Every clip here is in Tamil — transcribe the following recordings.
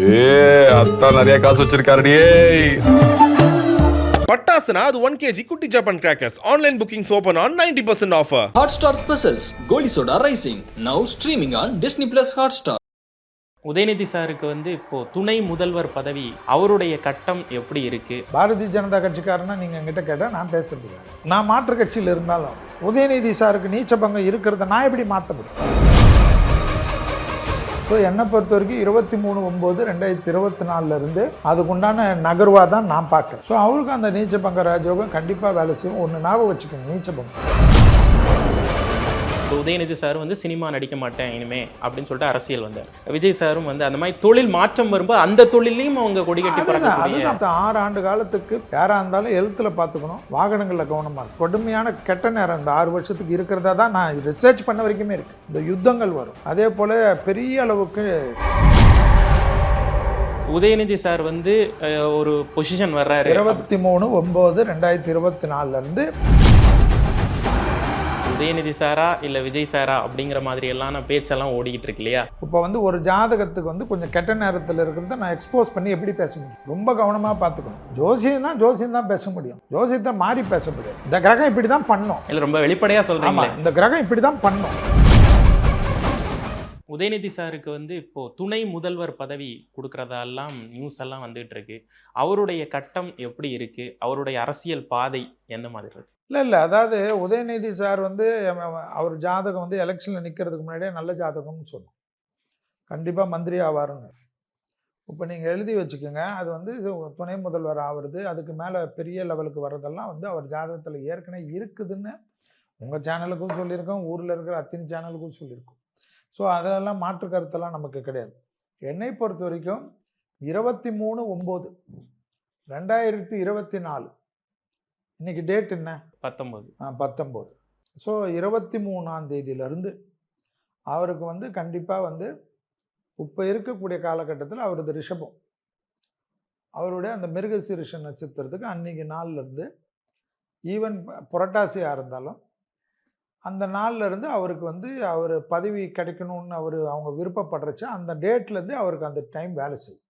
ஏ அத்தா நிறைய காசு வச்சிருக்காருடியே பட்டாசுனா அது ஒன் கேஜி குட்டி Japan crackers online bookings open on ninety percent offer Hotstar Specials Goli Soda Rising. Now streaming on Disney Plus Hotstar. Udhayanidhi சாருக்கு வந்து இப்போ துணை முதல்வர் பதவி அவருடைய கட்டம் எப்படி இருக்கு? பாரதிய ஜனதா கட்சிக்காரனா நீங்கள் என்கிட்ட கேட்டால் நான் பேசுறது. நான் மாற்று கட்சியில் இருந்தாலும் உதயநிதி சாருக்கு நீச்ச பங்கம் இருக்கிறத நான் எப்படி மாற்ற முடியும்? ஸோ என்னை பொறுத்த வரைக்கும் இருபத்தி மூணு ஒம்பது ரெண்டாயிரத்தி இருபத்தி நாலுலேருந்து அதுக்குண்டான நகர்வாக தான் நான் பார்க்குறேன். ஸோ அவருக்கு அந்த நீச்சபங்க ராஜயோகம் கண்டிப்பாக வேலை செய்யும். ஒன்று ஞாபகம் வச்சுக்கோங்க நீச்சபங்கம் இப்போ உதயநிதி சார் வந்து சினிமா நடிக்க மாட்டேன் இனிமே அப்படின்னு சொல்லிட்டு அரசியல் வந்தார். விஜய் சாரும் வந்து அந்த மாதிரி தொழில் மாற்றம் வரும்போது அந்த தொழிலையும் அவங்க கொடி கட்டி அதுதான், பறக்கக்கூடிய ஆறு ஆண்டு காலத்துக்கு யாராக இருந்தாலும் எழுத்துல பார்த்துக்கணும் வாகனங்களில் கவனமாக கொடுமையான கெட்ட நேரம் இந்த ஆறு வருஷத்துக்கு இருக்கிறதா தான் நான் ரிசர்ச் பண்ண வரைக்குமே இருக்கு. இந்த யுத்தங்கள் வரும். அதே போல் பெரிய அளவுக்கு உதயநிதி சார் வந்து ஒரு பொசிஷன் வர்றாரு. இருபத்தி மூணு ஒம்பது ரெண்டாயிரத்தி இருபத்தி நாலுலேருந்து உதயநிதி சாரா இல்ல விஜய் சாரா அப்படிங்கிற மாதிரி எல்லாம் பேச்செல்லாம் ஓடிக்கிட்டு இருக்கு இல்லையா? இப்போ வந்து ஒரு ஜாதகத்துக்கு வந்து கொஞ்சம் கெட்ட நேரத்தில் இருக்கிறத நான் எக்ஸ்போஸ் பண்ணி எப்படி பேச முடியும்? ரொம்ப கவனமாக பார்த்துக்கணும். ஜோசியம்னா ஜோசியம் தான் பேச முடியும். ஜோசியத்தை மாறி பேச முடியாது. இந்த கிரகம் இப்படி தான் பண்ணும். இல்ல ரொம்ப வெளிப்படையா ஆமாம் சொல்றீங்களே இந்த கிரகம் இப்படி தான் பண்ணும். உதயநிதி சாருக்கு வந்து இப்போ துணை முதல்வர் பதவி கொடுக்கறதெல்லாம் நியூஸ் எல்லாம் வந்துட்டு இருக்கு. அவருடைய கட்டம் எப்படி இருக்கு? அவருடைய அரசியல் பாதை எந்த மாதிரி இருக்கு? இல்லை இல்லை. அதாவது உதயநிதி சார் வந்து அவர் ஜாதகம் வந்து எலெக்ஷனில் நிற்கிறதுக்கு முன்னாடியே நல்ல ஜாதகம்னு சொன்னோம் கண்டிப்பாக மந்திரி ஆவார்னு இப்போ நீங்கள் எழுதி வச்சுக்கோங்க. அது வந்து துணை முதல்வர் ஆவறது அதுக்கு மேலே பெரிய லெவலுக்கு வர்றதெல்லாம் வந்து அவர் ஜாதகத்தில் ஏற்கனவே இருக்குதுன்னு உங்கள் சேனலுக்கும் சொல்லியிருக்கோம். ஊரில் இருக்கிற அத்தின் சேனலுக்கும் சொல்லியிருக்கோம். ஸோ அதெல்லாம் மாற்று கருத்தெல்லாம் நமக்கு கிடையாது. என்னை பொறுத்த வரைக்கும் இருபத்தி மூணு ஒம்பது ரெண்டாயிரத்தி இருபத்தி நாலு. இன்னைக்கு டேட் என்ன? பத்தொன்பது பத்தொம்போது. ஸோ இருபத்தி மூணாம் தேதியிலிருந்து அவருக்கு வந்து கண்டிப்பாக வந்து இப்போ இருக்கக்கூடிய காலகட்டத்தில் அவரது ரிஷபம். அவருடைய அந்த மிருகசீரிஷ நட்சத்திரத்துக்கு அன்னைக்கு நாள்ல இருந்து ஈவன் புரட்டாசியாக இருந்தாலும் அந்த நாள்ல இருந்து அவருக்கு வந்து அவர் பதவி கிடைக்கணும்னு அவர் அவங்க விருப்பப்படுறச்ச அந்த டேட்லேருந்து அவருக்கு அந்த டைம் வேலை செய்யும்.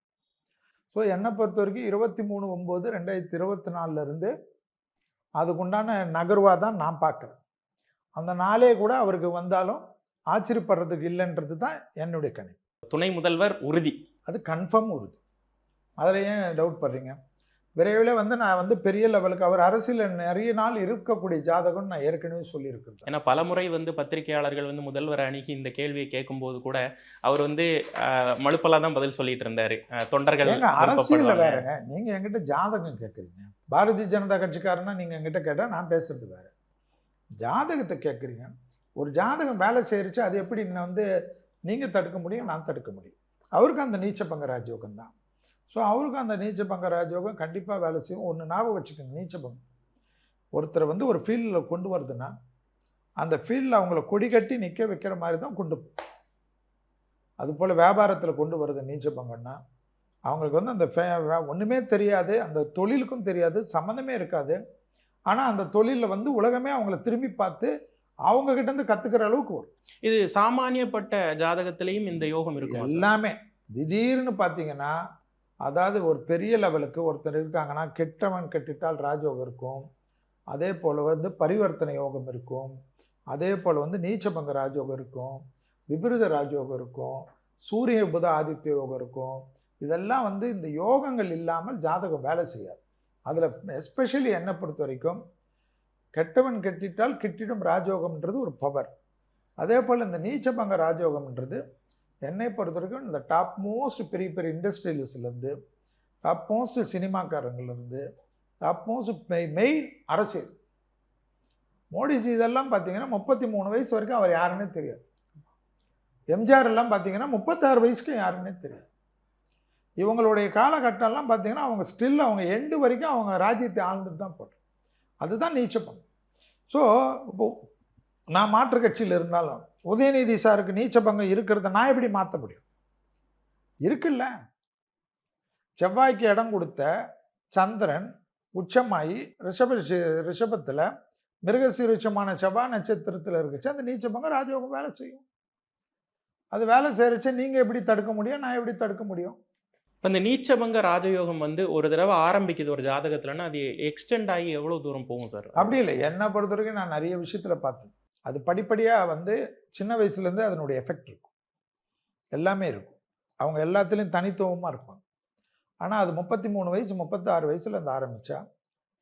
ஸோ என்னை பொறுத்த வரைக்கும் இருபத்தி மூணு ஒம்பது ரெண்டாயிரத்தி இருபத்தி நாலுலேருந்து அதுக்குண்டான நகர்வாக தான் நான் பார்க்குறேன். அந்த நாளே கூட அவருக்கு வந்தாலும் ஆச்சரியப்படுறதுக்கு இல்லைன்றது தான் என்னுடைய கணிப்பு துணை முதல்வர் உறுதி. அது கன்ஃபார்ம் உறுதி. அதில் ஏன் டவுட் படுறீங்க? விரைவில் வந்து நான் வந்து பெரிய லெவலுக்கு அவர் அரசியலில் நிறைய நாள் இருக்கக்கூடிய ஜாதகம்னு நான் ஏற்கனவே சொல்லியிருக்கிறேன். ஏன்னா பலமுறை வந்து பத்திரிகையாளர்கள் வந்து முதல்வர் அணுகி இந்த கேள்வியை கேட்கும்போது கூட அவர் வந்து அஹ், மழுப்பலா தான் பதில் சொல்லிட்டு இருந்தாரு. தொண்டர்கள் அரசியலில். வேறங்க. நீங்கள் என்கிட்ட ஜாதகம் கேட்குறீங்க. பாரதிய ஜனதா கட்சிக்காரனா நீங்கள் எங்கிட்ட கேட்டால் நான் பேசுறது வேறு. ஜாதகத்தை கேட்குறீங்க ஒரு ஜாதகம் வேலை செய்கிறச்சு அது எப்படி நான் வந்து நீங்கள் தடுக்க முடியும் நான் தடுக்க முடியும். அவருக்கு அந்த நீச்ச பங்க ராஜயோகம் தான். ஸோ அவருக்கு அந்த நீச்ச பங்க ராஜயோகம் கண்டிப்பாக வேலை செய்யும். ஒன்று ஞாபகம் வச்சுக்கோங்க நீச்ச பங்கம் ஒருத்தரை வந்து ஒரு ஃபீல்டில் கொண்டு வருதுன்னா அந்த ஃபீல்டில் அவங்கள கொடி கட்டி நிற்க வைக்கிற மாதிரி தான் கொண்டு அதுபோல் வியாபாரத்தில் கொண்டு வருது நீச்ச பங்கன்னா அவங்களுக்கு வந்து அந்த ஃபே- ஒண்ணுமே தெரியாது அந்த தொழிலுக்கும் தெரியாது சம்மந்தமே இருக்காது. ஆனால் அந்த தொழிலில் வந்து உலகமே அவங்கள திரும்பி பார்த்து அவங்க கிட்ட இருந்து கற்றுக்கிற அளவுக்கு வரும். இது சாமானியப்பட்ட ஜாதகத்திலையும் இந்த யோகம் இருக்கும் எல்லாமே. திடீர்னு பார்த்தீங்கன்னா அதாவது ஒரு பெரிய லெவலுக்கு ஒருத்தர் இருக்காங்கன்னா கெட்டவன் கெட்டிட்டால் ராஜயோகம் இருக்கும். அதே போல் வந்து பரிவர்த்தனை யோகம் இருக்கும். அதே போல் வந்து நீச்சபங்க ராஜயோகம் இருக்கும். விபரீத ராஜயோகம் இருக்கும். சூரிய புத ஆதித்ய யோகம் இருக்கும். இதெல்லாம் வந்து இந்த யோகங்கள் இல்லாமல் ஜாதகம் வேலை செய்யாது. அதில் எஸ்பெஷலி என்னை பொறுத்த வரைக்கும் கெட்டவன் கெட்டிட்டால் கிட்டிடும் ராஜயோகம்ன்றது ஒரு பவர் அதே போல் இந்த நீச்சபங்க ராஜயோகம்ன்றது என்னை பொறுத்த வரைக்கும் இந்த டாப் மோஸ்ட் பெரிய பெரிய இண்டஸ்ட்ரியலிஸ்ட்லேருந்து டாப் மோஸ்ட் சினிமாக்காரங்கள்லேருந்து டாப் மோஸ்ட் மெயின் அரசியல். மோடிஜி இதெல்லாம் பார்த்தீங்கன்னா முப்பத்தி மூணு வயசு வரைக்கும் அவர் யாருன்னே தெரியாது. எம்ஜிஆர் எல்லாம் பார்த்தீங்கன்னா முப்பத்தாறு வயசுக்கு யாருன்னே தெரியாது. இவங்களுடைய காலகட்டம்லாம் பார்த்திங்கன்னா அவங்க ஸ்டில் அவங்க எண்டு வரைக்கும் அவங்க ராஜ்யத்தை ஆழ்ந்துட்டு தான் போட்டோம் அதுதான் நீச்சப்பம் ஸோ இப்போ நான் மாற்று கட்சியில் இருந்தாலும் உதயநிதி சாருக்கு நீச்சபங்கம் இருக்கிறத நான் எப்படி மாற்ற முடியும்? இருக்குல்ல. செவ்வாய்க்கு இடம் கொடுத்த சந்திரன் உச்சமாயி ரிஷப ரிஷபத்தில் மிருகசீரிஷமான செவ்வாய் நட்சத்திரத்தில் இருக்குச்சு. அந்த நீச்சபங்கம் ராஜயோகம் வேலை செய்யும். அது வேலை செய்யறச்ச நீங்கள் எப்படி தடுக்க முடியும்? நான் எப்படி தடுக்க முடியும்? இப்போ இந்த நீச்சபங்க ராஜயோகம் வந்து ஒரு தடவை ஆரம்பிக்குது ஒரு ஜாதகத்துலன்னா அது எக்ஸ்டெண்ட் ஆகி எவ்வளவு தூரம் போகும் சார்? அப்படி இல்லை. என்னை பொறுத்த வரைக்கும் நான் நிறைய விஷயத்தில் பார்த்தேன். அது படிப்படியாக வந்து சின்ன வயசுலேருந்து அதனுடைய எஃபெக்ட் இருக்கும். எல்லாமே இருக்கும். அவங்க எல்லாத்துலேயும் தனித்துவமாக இருப்பாங்க. ஆனால் அது முப்பத்தி மூணு வயசு முப்பத்தாறு வயசுல இருந்து ஆரம்பித்தா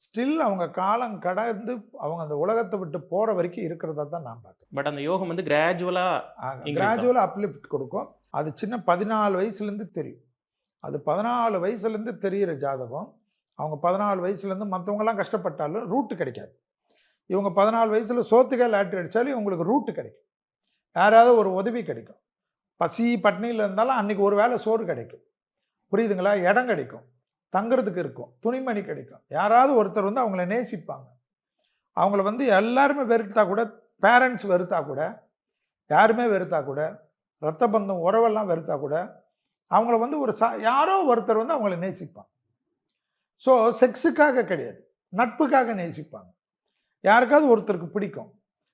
ஸ்டில் அவங்க காலம் கடந்து அவங்க அந்த உலகத்தை விட்டு போகிற வரைக்கும் இருக்கிறதா தான் நான் பார்த்தேன் பட் அந்த யோகம் வந்து கிராஜுவலா Increase கிராஜுவலாக அப்லிஃப்ட் கொடுக்கும். அது சின்ன பதினாலு வயசுலேருந்து தெரியும். அது பதினாலு வயசுலேருந்து தெரியிற ஜாதகம். அவங்க பதினாலு வயசுலேருந்து மற்றவங்கலாம் கஷ்டப்பட்டாலும் ரூட்டு கிடைக்காது. இவங்க பதினாலு வயசில் சோத்துக்கே லாட்ரி அடித்தாலும் இவங்களுக்கு ரூட்டு கிடைக்கும். யாராவது ஒரு உதவி கிடைக்கும். பசி பட்னியில் இருந்தாலும் அன்றைக்கி ஒரு வேளை சோறு கிடைக்கும். புரியுதுங்களா? இடம் கிடைக்கும். தங்குறதுக்கு இருக்கும். துணிமணி கிடைக்கும். யாராவது ஒருத்தர் வந்து அவங்கள நேசிப்பாங்க. அவங்கள வந்து எல்லாருமே வெறுத்தா கூட பேரண்ட்ஸ் வெறுத்தா கூட யாருமே வெறுத்தா கூட ரத்த பந்தம் உறவெல்லாம் வெறுத்தா கூட அவங்கள வந்து ஒரு சா யாரோ ஒருத்தர் வந்து அவங்கள நேசிப்பாங்க. ஸோ செக்ஸுக்காக கிடையாது. நட்புக்காக நேசிப்பாங்க. யாருக்காவது ஒருத்தருக்கு பிடிக்கும்.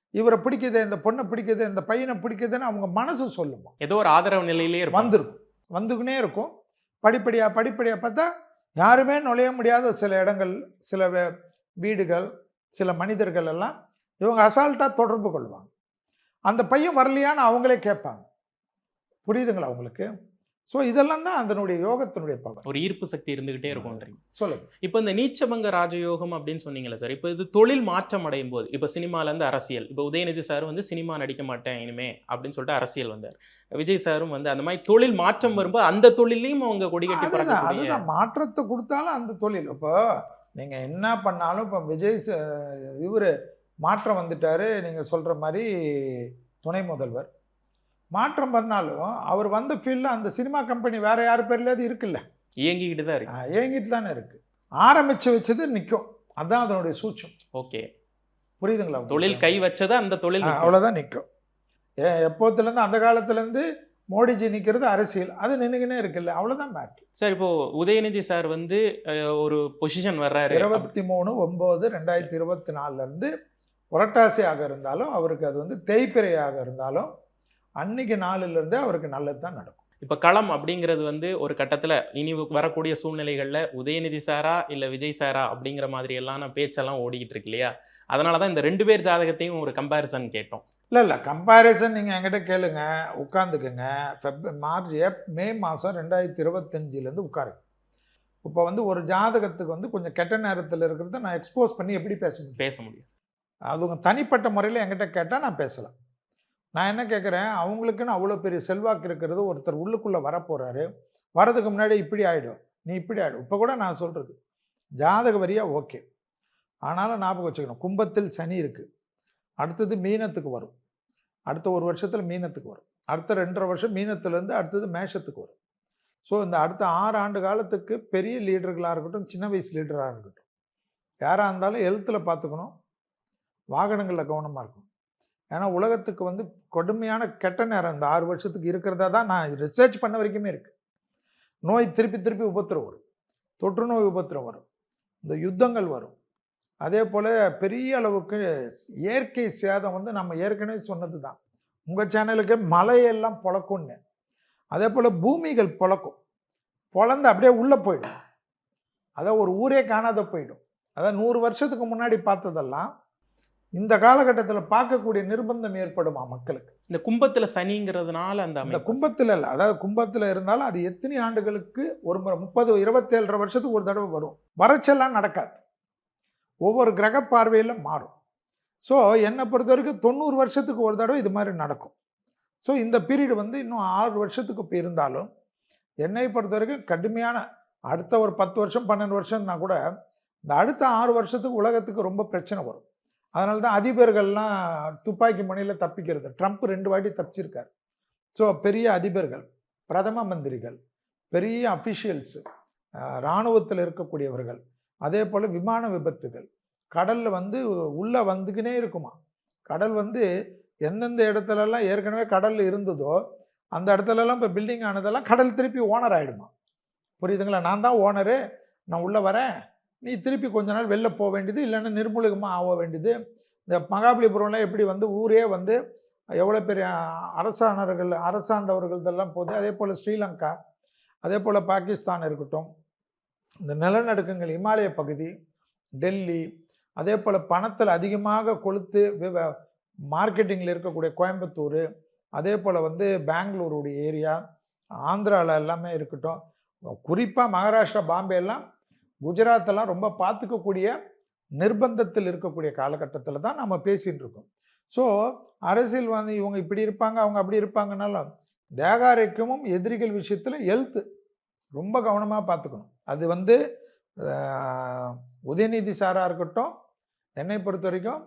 இவரை பிடிக்குது இந்த பொண்ணை பிடிக்குது இந்த பையனை பிடிக்குதுன்னு அவங்க மனசு சொல்லுமா? ஏதோ ஒரு ஆதரவு நிலையிலே வந்திருக்கும். வந்துக்கினே இருக்கும். படிப்படியாக படிப்படியாக பார்த்தா யாருமே நுழைய முடியாத சில இடங்கள் சில வே- வீடுகள் சில மனிதர்கள் எல்லாம் இவங்க அசால்ட்டாக தொடர்பு கொள்வாங்க. அந்த பையன் வரலையான்னு அவங்களே கேட்பாங்க. புரியுதுங்களா உங்களுக்கு? ஸோ இதெல்லாம் தான் அதனுடைய யோகத்தினுடைய பலன். ஒரு ஈர்ப்பு சக்தி இருந்துகிட்டே இருக்கும்ன்றீங்க சொல்லுங்க. இப்போ இந்த நீச்சபங்க ராஜயோகம் அப்படின்னு சொன்னீங்கல்ல சார் இப்போ இது தொழில் மாற்றம் அடையும் போது இப்போ சினிமால இருந்து அரசியல் இப்போ உதயநிதி சார் வந்து சினிமா நடிக்க மாட்டேன் இனிமே அப்படின்னு சொல்லிட்டு அரசியல் வந்தார். விஜய் சாரும் வந்து அந்த மாதிரி தொழில் மாற்றம் வரும்போது அந்த தொழிலையும் அவங்க கொடிகட்டி அதுதான் மாற்றத்தை கொடுத்தாலும் அந்த தொழில். இப்போ நீங்கள் என்ன பண்ணாலும் இப்போ விஜய் இவர் மாற்றம் வந்துட்டாரு நீங்கள் சொல்கிற மாதிரி துணை முதல்வர். மாற்றம் பண்ணாலும் அவர் வந்த ஃபீல்டில் அந்த சினிமா கம்பெனி வேற யார் பேர்லையாவது இருக்குல்ல? இயங்கிக்கிட்டு தான் இருக்கு. ஆஹ் ஏங்கிட்டு தானே இருக்கு. ஆரம்பிச்சு வச்சது நிற்கும் அதான் அதனுடைய சூட்சம். ஓகே. புரியுதுங்களா? தொழில் கை வச்சது அந்த தொழில். அவ்வளவுதான் நிற்கும் ஏ எப்போத்துலேருந்து அந்த காலத்துலேருந்து மோடிஜி நிற்கிறது அரசியல். அது நின்றுக்கினே இருக்குல்ல. அவ்வளோதான் மேட்ரு சார் இப்போ உதயநிதி சார் வந்து ஒரு பொசிஷன் வர்றாரு. இருபத்தி மூணு ஒம்பது ரெண்டாயிரத்தி இருபத்தி நாலுலேருந்து புரட்டாசியாக இருந்தாலும் அவருக்கு அது வந்து தேய்பிரையாக இருந்தாலும் அன்னைக்கு நாளிலிருந்தே அவருக்கு நல்லது தான் நடக்கும். இப்ப களம் அப்படிங்கிறது வந்து ஒரு கட்டத்துல இனி வரக்கூடிய சூழ்நிலைகள்ல உதயநிதி சாரா இல்ல விஜய் சாரா அப்படிங்கிற மாதிரி எல்லாம் பேச்செல்லாம் ஓடிக்கிட்டு இருக்கு இல்லையா? அதனாலதான் இந்த ரெண்டு பேர் ஜாதகத்தையும் ஒரு கம்பாரிசன் கேட்டோம். இல்லை இல்லை கம்பேரிசன் நீங்கள் என்கிட்ட கேளுங்க உட்காந்துக்குங்க ஃபெப் மார்ச் ஏப் மே மாதம் ரெண்டாயிரத்தி இருபத்தஞ்சிலேருந்து உட்காருங்க. இப்போ வந்து ஒரு ஜாதகத்துக்கு வந்து கொஞ்சம் கெட்ட நேரத்தில் இருக்கிறத நான் எக்ஸ்போஸ் பண்ணி எப்படி பேச பேச முடியும். அது உங்க தனிப்பட்ட முறையில் என்கிட்ட கேட்டால் நான் பேசலாம். நான் என்ன கேட்குறேன் அவங்களுக்குன்னு அவ்வளோ பெரிய செல்வாக்கு இருக்கிறது ஒருத்தர் உள்ளுக்குள்ளே வரப்போகிறாரு வரதுக்கு முன்னாடி இப்படி ஆகிடும் நீ இப்படி ஆகிடும் இப்போ கூட நான் சொல்கிறது ஜாதக வரியாக ஓகே. ஆனாலும் ஞாபகம் வச்சுக்கணும். கும்பத்தில் சனி இருக்குது அடுத்தது மீனத்துக்கு வரும். அடுத்த ஒரு வருஷத்தில் மீனத்துக்கு வரும். அடுத்த ரெண்டரை வருஷம் மீனத்துலேருந்து அடுத்தது மேஷத்துக்கு வரும். ஸோ இந்த அடுத்த ஆறு ஆண்டு காலத்துக்கு பெரிய லீடர்களாக இருக்கட்டும் சின்ன வயசு லீடராக இருக்கட்டும். யாராக இருந்தாலும் எழுத்தில் பார்த்துக்கணும் வாகனங்களில் கவனமாக இருக்கணும். ஏன்னா உலகத்துக்கு வந்து கொடுமையான கெட்ட நேரம். இந்த ஆறு வருஷத்துக்கு இருக்கிறதா தான் நான் ரிசர்ச் பண்ண வரைக்குமே இருக்குது நோய் திருப்பி திருப்பி உபத்திரம் வரும். தொற்று நோய் உபத்திரம் வரும். இந்த யுத்தங்கள் வரும். அதே போல் பெரிய அளவுக்கு இயற்கை சேதம் வந்து நம்ம ஏற்கனவே சொன்னது தான். உங்கள் சேனலுக்கு மலையெல்லாம் பொழக்கும்னு. அதே போல் பூமிகள் பொழக்கும். பொழந்து அப்படியே உள்ளே போயிடும். அதான் ஒரு ஊரே காணாத போயிடும். அதான் நூறு வருஷத்துக்கு முன்னாடி பார்த்ததெல்லாம் இந்த காலகட்டத்தில் பார்க்கக்கூடிய நிர்பந்தம் ஏற்படுமா மக்களுக்கு? இந்த கும்பத்துல சனிங்கிறதுனால அந்த இந்த அமைப்பு. கும்பத்தில் இல்லை அதாவது கும்பத்தில் இருந்தாலும் அது எத்தனை ஆண்டுகளுக்கு ஒரு முறை முப்பது இருபத்தேழரை வருஷத்துக்கு ஒரு தடவை வரும். வறட்செல்லாம் நடக்காது. ஒவ்வொரு கிரக பார்வையில் மாறும். ஸோ என்னை பொறுத்த வரைக்கும் தொண்ணூறு வருஷத்துக்கு ஒரு தடவை இது மாதிரி நடக்கும். ஸோ இந்த பீரியட் வந்து இன்னும் ஆறு வருஷத்துக்கு இப்போ இருந்தாலும் என்னை பொறுத்த வரைக்கும் கடுமையான அடுத்த ஒரு பத்து வருஷம் பன்னெண்டு வருஷம்னா கூட இந்த அடுத்த ஆறு வருஷத்துக்கு உலகத்துக்கு ரொம்ப பிரச்சனை வரும். அதனால தான் அதிபர்கள்லாம் துப்பாக்கி முனையில் தப்பிக்கிறது. ட்ரம்ப் ரெண்டு வாட்டி தப்பிச்சிருக்காரு. ஸோ பெரிய அதிபர்கள் பிரதம மந்திரிகள் பெரிய அஃபிஷியல்ஸு இராணுவத்தில் இருக்கக்கூடியவர்கள் அதே போல் விமான விபத்துகள் கடலில் வந்து உள்ளே வந்துக்கினே இருக்குமா? கடல் வந்து எந்தெந்த இடத்துலலாம் ஏற்கனவே கடல் இருந்ததோ அந்த இடத்துலலாம் இப்போ பில்டிங் ஆனதெல்லாம் கடல் திருப்பி ஓனர் ஆகிடுமா புரியுதுங்களா? நான் தான் ஓனரு நான் உள்ளே வரேன். நீ திருப்பி கொஞ்ச நாள் வெளில போக வேண்டியது இல்லைன்னா நிர்மூலகமாக ஆக வேண்டியது. இந்த மகாபலிபுரம்லாம் எப்படி வந்து ஊரே வந்து எவ்வளோ பெரிய அரசாணர்கள் அரசாண்டவர்கள் இதெல்லாம் போகுது. அதே போல் ஸ்ரீலங்கா அதே போல் பாகிஸ்தான் இருக்கட்டும். இந்த நிலநடுக்கங்கள் இமாலய பகுதி டெல்லி அதே போல் பணத்தில் அதிகமாக கொளுத்து மார்க்கெட்டிங்கில் இருக்கக்கூடிய கோயம்புத்தூர் அதே போல் வந்து பெங்களூருடைய ஏரியா ஆந்திராவில் எல்லாமே இருக்கட்டும். குறிப்பாக மகாராஷ்டிரா பாம்பே எல்லாம் குஜராத்தெல்லாம் ரொம்ப பார்த்துக்கக்கூடிய நிர்பந்தத்தில் இருக்கக்கூடிய காலகட்டத்தில் தான் நம்ம பேசிகிட்டு இருக்கோம். ஸோ அரசியல் வந்து இவங்க இப்படி இருப்பாங்க அவங்க அப்படி இருப்பாங்கனாலும் தேகாரைக்கமும் எதிரிகள் விஷயத்தில் எழுத்து ரொம்ப கவனமாக பார்த்துக்கணும். அது வந்து உதயநிதி சாராக இருக்கட்டும் என்னை பொறுத்த வரைக்கும்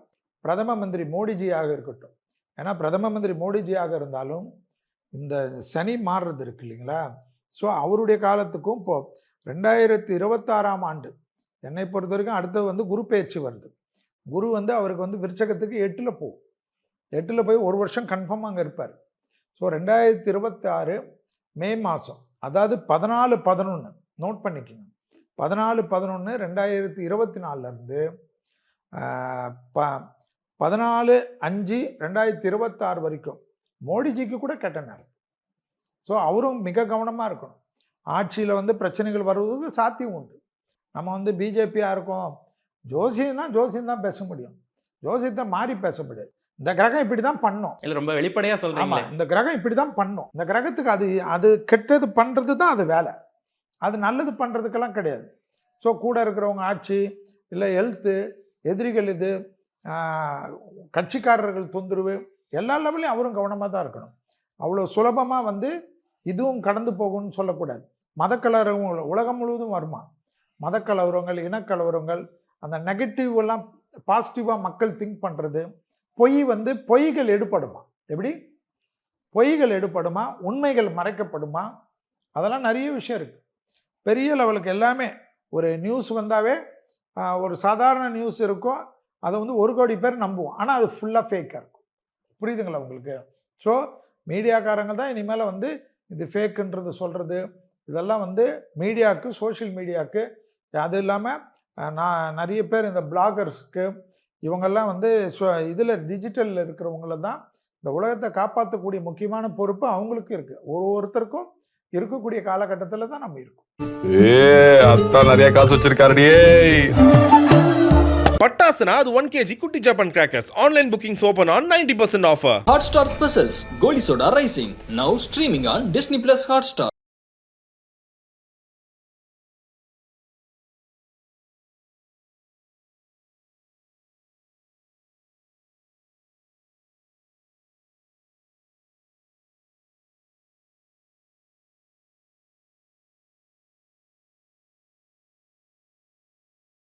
பிரதம மந்திரி மோடிஜியாக இருக்கட்டும். ஏன்னா பிரதம மந்திரி மோடிஜியாக இருந்தாலும் இந்த சனி மாறுறது இருக்கு இல்லைங்களா? ஸோ அவருடைய காலத்துக்கும் இப்போ ரெண்டாயிரத்தி இருபத்தாறாம் ஆண்டு. என்னை பொறுத்த வரைக்கும் அடுத்தது வந்து குரு பயிற்சி வருது. குரு வந்து அவருக்கு வந்து விருச்சகத்துக்கு எட்டில் போகும் எட்டில் போய் ஒரு வருஷம் கன்ஃபார்மாக அங்கே இருப்பார். ஸோ ரெண்டாயிரத்தி இருபத்தாறு மே மாதம் அதாவது பதினாலு பதினொன்று நோட் பண்ணிக்கோங்க. பதினாலு பதினொன்று ரெண்டாயிரத்தி இருபத்தி நாலுலேருந்து ப பதினாலு அஞ்சு ரெண்டாயிரத்தி இருபத்தாறு வரைக்கும். மோடிஜிக்கு கூட கெட்ட நேரம். ஸோ அவரும் மிக கவனமாக இருக்கணும். ஆட்சியில் வந்து பிரச்சனைகள் வருவதற்கு சாத்தியம் உண்டு. நம்ம வந்து பிஜேபியாக இருக்கோம். ஜோசியம்னா ஜோசியம் தான் பேச முடியும். ஜோசியத்தை மாறி பேச முடியாது. இந்த கிரகம் இப்படி தான் பண்ணும். இல்ல ரொம்ப வெளிப்படையா ஆமா சொல்றீங்களே இந்த கிரகம் இப்படி தான் பண்ணும். இந்த கிரகத்துக்கு அது அது கெட்டது பண்ணுறது தான் அது வேலை. அது நல்லது பண்ணுறதுக்கெல்லாம் கிடையாது. ஸோ கூட இருக்கிறவங்க ஆட்சி இல்லை ஹெல்த்து எதிரிகள் இது கட்சிக்காரர்கள் தொந்தரவு எல்லா லெவலையும் அவரும் கவனமாக தான் இருக்கணும். அவ்வளோ சுலபமாக வந்து இதுவும் கடந்து போகும்னு சொல்லக்கூடாது. மதக்கலவரங்கள் உலகம் முழுவதும் வருமா? மதக்கலவரங்கள் இனக்கலவரங்கள் அந்த நெகட்டிவ் எல்லாம் பாசிட்டிவாக மக்கள் திங்க் பண்ணுறது பொய் வந்து பொய்கள் எடுபடுமா? எப்படி? பொய்கள் எடுபடுமா? உண்மைகள் மறைக்கப்படுமா? அதெல்லாம் நிறைய விஷயம் இருக்குது பெரிய லெவலுக்கு எல்லாமே ஒரு நியூஸ் வந்தாவே ஒரு சாதாரண நியூஸ் இருக்கும் அதை வந்து ஒரு கோடி பேர் நம்புவோம். ஆனால் அது ஃபுல்லாக ஃபேக்காக இருக்கும். புரியுதுங்களா உங்களுக்கு? ஸோ மீடியாக்காரங்க தான் இனிமேல் வந்து இது ஃபேக்குன்றது சொல்கிறது இதெல்லாம் வந்து மீடியாவுக்கு சோஷியல் மீடியாவுக்கு அது இல்லாமல் நான் நிறைய பேர் இந்த பிளாகர்ஸ்க்கு இவங்கெல்லாம் வந்து இதில் டிஜிட்டலில் இருக்கிறவங்கள தான் இந்த உலகத்தை காப்பாற்றக்கூடிய முக்கியமான பொறுப்பு அவங்களுக்கு இருக்குது ஒரு ஒருத்தருக்கும் இருக்கக்கூடிய காலகட்டத்தில் தான் நம்ம இருக்கோம். ஏ அத்தா நிறைய காசு வச்சிருக்காருடியே பட்டாசுனா அது ஒன் கேஜி குட்டி Japan crackers online bookings open on ninety percent offer Hotstar Specials Goli Soda Rising. Now streaming on Disney Plus Hotstar.